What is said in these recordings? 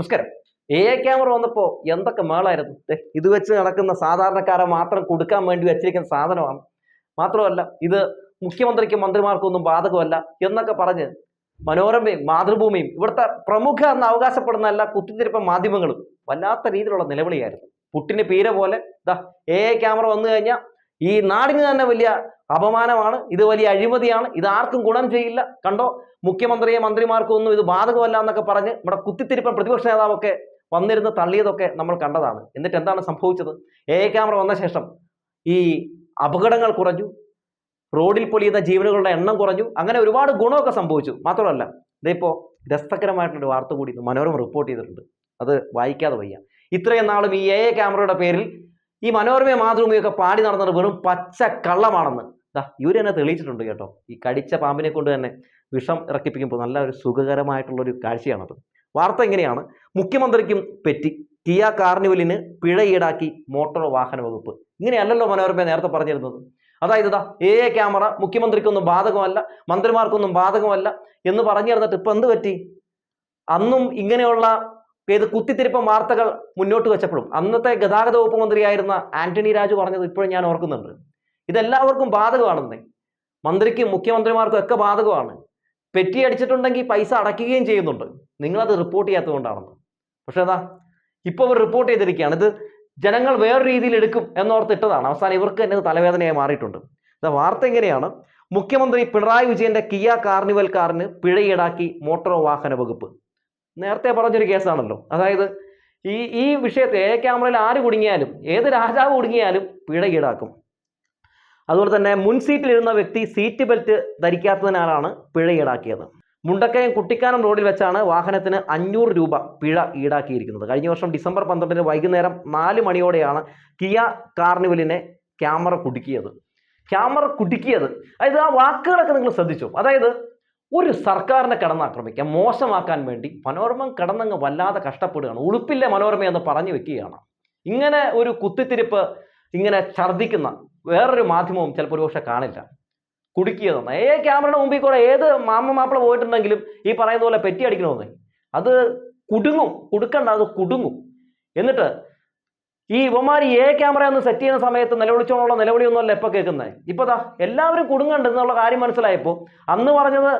നമസ്കാരം. A I camera വന്നപ്പോൾ എന്തൊക്കെ മേളായിരുന്നു? ഇത് വെച്ച് നടക്കുന്ന സാധാരണക്കാരെ മാത്രം കൊടുക്കാൻ വേണ്ടി വെച്ചിരിക്കുന്ന സാധനമാണ്. മാത്രമല്ല ഇത് മുഖ്യമന്ത്രിക്കും മന്ത്രിമാർക്കൊന്നും ബാധകമല്ല എന്നൊക്കെ പറഞ്ഞ് മനോരമയും മാതൃഭൂമിയും ഇവിടുത്തെ പ്രമുഖ എന്ന് അവകാശപ്പെടുന്ന എല്ലാ കുത്തിത്തിരിപ്പ മാധ്യമങ്ങളും. വല്ലാത്ത രീതിയിലുള്ള നിലവിളിയായിരുന്നു. പുട്ടിന് പീര പോലെ ദാ എ ഐ ക്യാമറ വന്നു കഴിഞ്ഞാൽ ഈ നാടിന് തന്നെ വലിയ അപമാനമാണ് ഇത് വലിയ അഴിമതിയാണ് ഇത് ആർക്കും ഗുണം ചെയ്യില്ല. കണ്ടോ? മുഖ്യമന്ത്രിയെ മന്ത്രിമാർക്കും ഒന്നും ഇത് ബാധകമല്ല എന്നൊക്കെ പറഞ്ഞ് നമ്മുടെ കുത്തിത്തിരിപ്പൻ പ്രതിപക്ഷ നേതാവൊക്കെ വന്നിരുന്ന് തള്ളിയതൊക്കെ നമ്മൾ കണ്ടതാണ്. എന്നിട്ട് എന്താണ് സംഭവിച്ചത്? എ ക്യാമറ വന്ന ശേഷം ഈ അപകടങ്ങൾ കുറഞ്ഞു റോഡിൽ പൊലിയുന്ന ജീവനുകളുടെ എണ്ണം കുറഞ്ഞു അങ്ങനെ ഒരുപാട് ഗുണമൊക്കെ സംഭവിച്ചു. മാത്രമല്ല ഇതിപ്പോൾ രസകരമായിട്ടുള്ളൊരു വാർത്ത കൂടി മനോരമ റിപ്പോർട്ട് ചെയ്തിട്ടുണ്ട്. അത് വായിക്കാതെ വയ്യ. ഇത്രയും നാളും ഈ എ ക്യാമറയുടെ പേരിൽ ഈ മനോരമ മാതൃഭൂമിയൊക്കെ പാടി നടന്നത് വെറും പച്ച കള്ളമാണെന്ന്. ദാ ഇവർ തന്നെ തെളിയിച്ചിട്ടുണ്ട് കേട്ടോ. ഈ കടിച്ച പാമ്പിനെ കൊണ്ട് തന്നെ വിഷം ഇറക്കിപ്പിക്കുമ്പോൾ നല്ല ഒരു സുഖകരമായിട്ടുള്ളൊരു കാഴ്ചയാണത്. വാർത്ത എങ്ങനെയാണ് മുഖ്യമന്ത്രിക്കും പെറ്റി. കിയ കാർണിവലിന് പിഴ ഈടാക്കി മോട്ടോർ വാഹന വകുപ്പ്. ഇങ്ങനെയല്ലല്ലോ മനോരമ നേരത്തെ പറഞ്ഞിരുന്നത്. അതായത് ഇതാ എ എ ക്യാമറ മുഖ്യമന്ത്രിക്കൊന്നും ബാധകമല്ല മന്ത്രിമാർക്കൊന്നും ബാധകമല്ല എന്ന് പറഞ്ഞിരുന്നിട്ട് ഇപ്പം എന്ത് പറ്റി? അന്നും ഇങ്ങനെയുള്ള ഏത് കുത്തിത്തിരിപ്പം വാർത്തകൾ മുന്നോട്ട് വെച്ചപ്പോഴും. അന്നത്തെ ഗതാഗത വകുപ്പ് മന്ത്രിയായിരുന്ന ആന്റണി രാജു പറഞ്ഞത് ഇപ്പോഴും ഞാൻ ഓർക്കുന്നുണ്ട്. ഇതെല്ലാവർക്കും ബാധകമാണെന്നേ. മന്ത്രിക്കും മുഖ്യമന്ത്രിമാർക്കും ഒക്കെ ബാധകമാണ്. പെറ്റി അടിച്ചിട്ടുണ്ടെങ്കിൽ പൈസ അടയ്ക്കുകയും ചെയ്യുന്നുണ്ട്. നിങ്ങളത് റിപ്പോർട്ട് ചെയ്യാത്തതുകൊണ്ടാണെന്ന്. പക്ഷെ അതാ ഇപ്പോൾ ഇവർ റിപ്പോർട്ട് ചെയ്തിരിക്കുകയാണ്. ഇത് ജനങ്ങൾ വേറെ രീതിയിൽ എടുക്കും എന്നോർത്തിട്ടതാണ് അവസാനം ഇവർക്ക് തന്നെ തലവേദനയായി മാറിയിട്ടുണ്ട്. വാർത്ത എങ്ങനെയാണ്? മുഖ്യമന്ത്രി പിണറായി വിജയന്റെ കിയ കാർണിവൽ കാറിന് പിഴ ഈടാക്കി മോട്ടോർ വാഹന വകുപ്പ്. നേരത്തെ പറഞ്ഞൊരു കേസാണല്ലോ. അതായത് ഈ ഈ വിഷയത്തെ എ ക്യാമറയിൽ ആര് കുടുങ്ങിയാലും ഏത് രാജാവ് കുടുങ്ങിയാലും പിഴ ഈടാക്കും. അതുപോലെ തന്നെ മുൻ സീറ്റിലിരുന്ന വ്യക്തി സീറ്റ് ബെൽറ്റ് ധരിക്കാത്തതിനാലാണ് പിഴ ഈടാക്കിയത്. മുണ്ടക്കയം കുട്ടിക്കാനം റോഡിൽ വെച്ചാണ് വാഹനത്തിന് അഞ്ഞൂറ് രൂപ പിഴ ഈടാക്കിയിരിക്കുന്നത്. കഴിഞ്ഞ വർഷം ഡിസംബർ പന്ത്രണ്ടിന് വൈകുന്നേരം നാല് മണിയോടെയാണ് കിയ കാർണിവലിനെ ക്യാമറ കുടുക്കിയത്. ക്യാമറ കുടുക്കിയത്. അതായത് ആ വാക്കുകളൊക്കെ നിങ്ങൾ ശ്രദ്ധിച്ചു? അതായത് ഒരു സർക്കാരിനെ കടന്നാക്രമിക്കാൻ മോശമാക്കാൻ വേണ്ടി മനോരമ കടന്നങ്ങ് വല്ലാതെ കഷ്ടപ്പെടുകയാണ്. ഉളുപ്പില്ല മനോരമ എന്ന് പറഞ്ഞു വെക്കുകയാണ്. ഇങ്ങനെ ഒരു കുത്തിത്തിരിപ്പ് ഇങ്ങനെ ഛർദ്ദിക്കുന്ന വേറൊരു മാധ്യമവും ചിലപ്പോൾ ഒരു പക്ഷെ കാണില്ല കുടുക്കിയതെന്ന് ഏ ക്യാമറയുടെ മുമ്പിൽ കൂടെ ഏത് മാമ മാപ്പിള പോയിട്ടുണ്ടെങ്കിലും ഈ പറയുന്ന പോലെ പെറ്റി അടിക്കണമെന്ന്? അത് കുടുങ്ങും. കുടുക്കണ്ട അത് കുടുങ്ങും. എന്നിട്ട് ഈ ഇവന്മാർ ഏ ക്യാമറ ഒന്ന് സെറ്റ് ചെയ്യുന്ന സമയത്ത് നിലവിളിച്ചോണ്ടുള്ള നിലവിളിയൊന്നുമല്ല എപ്പോൾ കേൾക്കുന്നത്. ഇപ്പോൾ എല്ലാവരും കുടുങ്ങണ്ട് എന്നുള്ള കാര്യം മനസ്സിലായപ്പോൾ അന്ന് പറഞ്ഞത്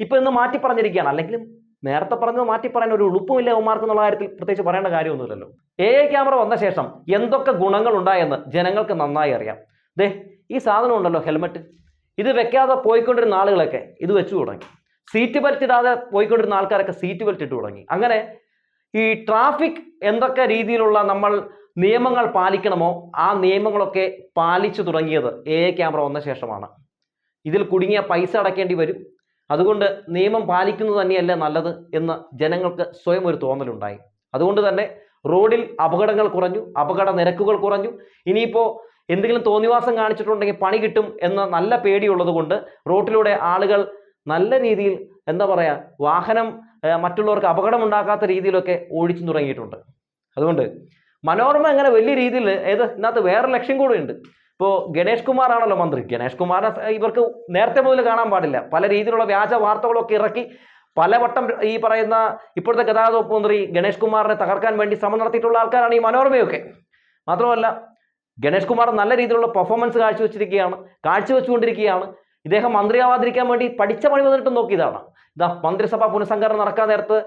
ഇപ്പൊ ഇന്ന് മാറ്റി പറഞ്ഞിരിക്കുകയാണ്. അല്ലെങ്കിലും നേരത്തെ പറഞ്ഞത് മാറ്റി പറയാൻ ഒരു ഉളുപ്പുമില്ല അവന്മാർക്ക് എന്നുള്ള കാര്യത്തിൽ പ്രത്യേകിച്ച് പറയേണ്ട കാര്യമൊന്നുമില്ലല്ലോ. എ ക്യാമറ വന്ന ശേഷം എന്തൊക്കെ ഗുണങ്ങൾ ഉണ്ടായെന്ന് ജനങ്ങൾക്ക് നന്നായി അറിയാം. ദേ ഈ സാധനം ഉണ്ടല്ലോ ഹെൽമെറ്റ്. ഇത് വെക്കാതെ പോയിക്കൊണ്ടിരുന്ന ആളുകളൊക്കെ ഇത് വെച്ചു തുടങ്ങി. സീറ്റ് ബെൽറ്റ് ഇടാതെ പോയിക്കൊണ്ടിരുന്ന ആൾക്കാരൊക്കെ സീറ്റ് ബെൽറ്റ് ഇട്ട് തുടങ്ങി. അങ്ങനെ ഈ ട്രാഫിക് എന്തൊക്കെ രീതിയിലുള്ള നമ്മൾ നിയമങ്ങൾ പാലിക്കണമോ ആ നിയമങ്ങളൊക്കെ പാലിച്ചു തുടങ്ങിയത് എ ക്യാമറ വന്ന ശേഷമാണ്. ഇതിൽ കുടുങ്ങിയ പൈസ അടക്കേണ്ടി വരും. അതുകൊണ്ട് നിയമം പാലിക്കുന്നത് തന്നെയല്ല നല്ലത് എന്ന് ജനങ്ങൾക്ക് സ്വയം ഒരു തോന്നലുണ്ടായി. അതുകൊണ്ട് തന്നെ റോഡിൽ അപകടങ്ങൾ കുറഞ്ഞു അപകട നിരക്കുകൾ കുറഞ്ഞു. ഇനിയിപ്പോൾ എന്തെങ്കിലും തോന്നിവാസം കാണിച്ചിട്ടുണ്ടെങ്കിൽ പണി കിട്ടും എന്ന നല്ല പേടിയുള്ളത് കൊണ്ട് റോട്ടിലൂടെ ആളുകൾ നല്ല രീതിയിൽ എന്താ പറയുക വാഹനം മറ്റുള്ളവർക്ക് അപകടമുണ്ടാക്കാത്ത രീതിയിലൊക്കെ ഓടിച്ചു തുടങ്ങിയിട്ടുണ്ട്. അതുകൊണ്ട് മനോരമ അങ്ങനെ വലിയ രീതിയിൽ ഏത് ഇതിനകത്ത് വേറെ ലക്ഷ്യം കൂടെ ഉണ്ട്. ഇപ്പോൾ ഗണേഷ് കുമാർ ആണല്ലോ മന്ത്രി. ഗണേഷ് കുമാറിനെ ഇവർക്ക് നേരത്തെ മുതൽ കാണാൻ പാടില്ല. പല രീതിയിലുള്ള വ്യാജ വാർത്തകളൊക്കെ ഇറക്കി പലവട്ടം ഈ പറയുന്ന ഇപ്പോഴത്തെ ഗതാഗത വകുപ്പ് മന്ത്രി ഗണേഷ് കുമാറിനെ തകർക്കാൻ വേണ്ടി ശ്രമം നടത്തിയിട്ടുള്ള ആൾക്കാരാണ് ഈ മനോരമയൊക്കെ. മാത്രമല്ല ഗണേഷ് കുമാർ നല്ല രീതിയിലുള്ള പെർഫോമൻസ് കാഴ്ചവെച്ചിരിക്കുകയാണ് കാഴ്ചവെച്ചുകൊണ്ടിരിക്കുകയാണ്. ഇദ്ദേഹം മന്ത്രിയാവാതിരിക്കാൻ വേണ്ടി പഠിച്ച പണി വന്നിട്ട് നോക്കിയതാണ്. ഇതാ മന്ത്രിസഭ പുനഃസംഘടന നടക്കാൻ നേരത്ത്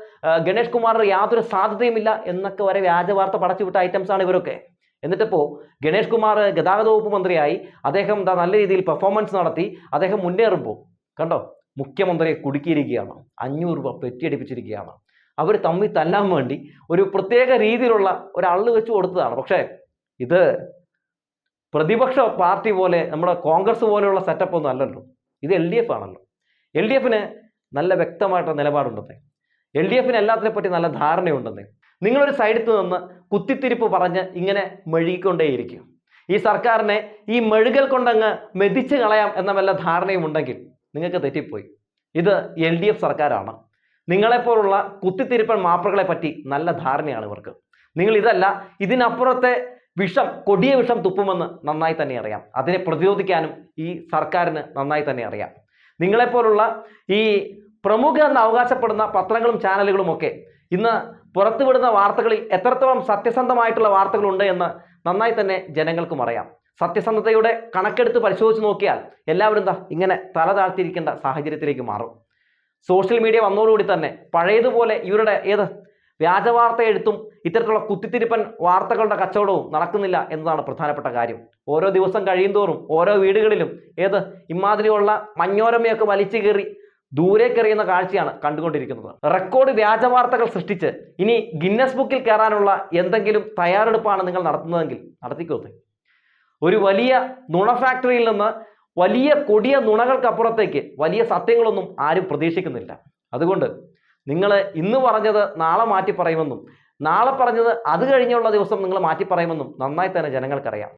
ഗണേഷ് കുമാറിന് യാതൊരു സാധ്യതയുമില്ല എന്നൊക്കെ വരെ വ്യാജ വാർത്ത പടച്ചുവിട്ട ഐറ്റംസ് ആണ് ഇവരൊക്കെ. എന്നിട്ടിപ്പോൾ ഗണേഷ് കുമാർ ഗതാഗത വകുപ്പ് മന്ത്രിയായി അദ്ദേഹം എന്താ നല്ല രീതിയിൽ പെർഫോമൻസ് നടത്തി. അദ്ദേഹം മുന്നേറുമ്പോൾ കണ്ടോ? മുഖ്യമന്ത്രിയെ കുടുക്കിയിരിക്കുകയാണ്. അഞ്ഞൂറ് രൂപ പെറ്റിയടിപ്പിച്ചിരിക്കുകയാണ്. അവർ തമ്മിൽ തല്ലാൻ വേണ്ടി ഒരു പ്രത്യേക രീതിയിലുള്ള ഒരള്ളു വെച്ച് കൊടുത്തതാണ്. പക്ഷേ ഇത് പ്രതിപക്ഷ പാർട്ടി പോലെ നമ്മുടെ കോൺഗ്രസ് പോലെയുള്ള സെറ്റപ്പ് ഒന്നും അല്ലല്ലോ. ഇത് എൽ ഡി എഫ് ആണല്ലോ. എൽ ഡി എഫിന് നല്ല വ്യക്തമായിട്ടുള്ള നിലപാടുണ്ടെന്നേ. എൽ ഡി എഫിന് എല്ലാത്തിനെ പറ്റി നല്ല ധാരണയുണ്ടെന്നേ. നിങ്ങളൊരു സൈഡിൽ നിന്ന് കുത്തിത്തിരിപ്പ് പറഞ്ഞ് ഇങ്ങനെ മെഴുകിക്കൊണ്ടേയിരിക്കും. ഈ സർക്കാരിനെ ഈ മെഴുകൽ കൊണ്ടങ്ങ് മെതിച്ച് കളയാം എന്ന വല്ല ധാരണയും ഉണ്ടെങ്കിൽ നിങ്ങൾക്ക് തെറ്റിപ്പോയി. ഇത് എൽ ഡി എഫ് സർക്കാരാണ്. നിങ്ങളെപ്പോലുള്ള കുത്തിത്തിരിപ്പൻ മാപ്പുകളെ പറ്റി നല്ല ധാരണയാണ് ഇവർക്ക്. നിങ്ങൾ ഇതല്ല ഇതിനപ്പുറത്തെ വിഷം കൊടിയ വിഷം തുപ്പുമെന്ന് നന്നായി തന്നെ അറിയാം. അതിനെ പ്രതിരോധിക്കാനും ഈ സർക്കാരിന് നന്നായി തന്നെ അറിയാം. നിങ്ങളെപ്പോലുള്ള ഈ പ്രമുഖ എന്ന് അവകാശപ്പെടുന്ന പത്രങ്ങളും ചാനലുകളും ഒക്കെ ഇന്ന് പുറത്തുവിടുന്ന വാർത്തകളിൽ എത്രത്തോളം സത്യസന്ധമായിട്ടുള്ള വാർത്തകളുണ്ട് എന്ന് നന്നായി തന്നെ ജനങ്ങൾക്കും അറിയാം. സത്യസന്ധതയുടെ കണക്കെടുത്ത് പരിശോധിച്ച് നോക്കിയാൽ എല്ലാവരും എന്താ ഇങ്ങനെ തല താഴ്ത്തിയിരിക്കേണ്ട സാഹചര്യത്തിലേക്ക് മാറും. സോഷ്യൽ മീഡിയ വന്നതോടുകൂടി തന്നെ പഴയതുപോലെ ഇവരുടെ ഏത് വ്യാജവാർത്ത എഴുത്തും ഇത്തരത്തിലുള്ള കുത്തിത്തിരിപ്പൻ വാർത്തകളുടെ കച്ചവടവും നടക്കുന്നില്ല എന്നതാണ് പ്രധാനപ്പെട്ട കാര്യം. ഓരോ ദിവസം കഴിയുന്തോറും ഓരോ വീടുകളിലും ഏത് ഇമാതിരിയുള്ള മഞ്ഞോരമയൊക്കെ വലിച്ചു കയറി ദൂരേക്കെറിയുന്ന കാഴ്ചയാണ് കണ്ടുകൊണ്ടിരിക്കുന്നത്. റെക്കോർഡ് വ്യാജ വാർത്തകൾ സൃഷ്ടിച്ച് ഇനി ഗിന്നസ് ബുക്കിൽ കയറാനുള്ള എന്തെങ്കിലും തയ്യാറെടുപ്പാണ് നിങ്ങൾ നടത്തുന്നതെങ്കിൽ നടത്തിക്കോത്ത് ഒരു വലിയ നുണ ഫാക്ടറിയിൽ നിന്ന് വലിയ കൊടിയ നുണകൾക്കപ്പുറത്തേക്ക് വലിയ സത്യങ്ങളൊന്നും ആരും പ്രതീക്ഷിക്കുന്നില്ല. അതുകൊണ്ട് നിങ്ങൾ ഇന്ന് പറഞ്ഞത് നാളെ മാറ്റി പറയുമെന്നും നാളെ പറഞ്ഞത് അത് കഴിഞ്ഞുള്ള ദിവസം നിങ്ങൾ മാറ്റി പറയുമെന്നും നന്നായി തന്നെ ജനങ്ങൾക്കറിയാം.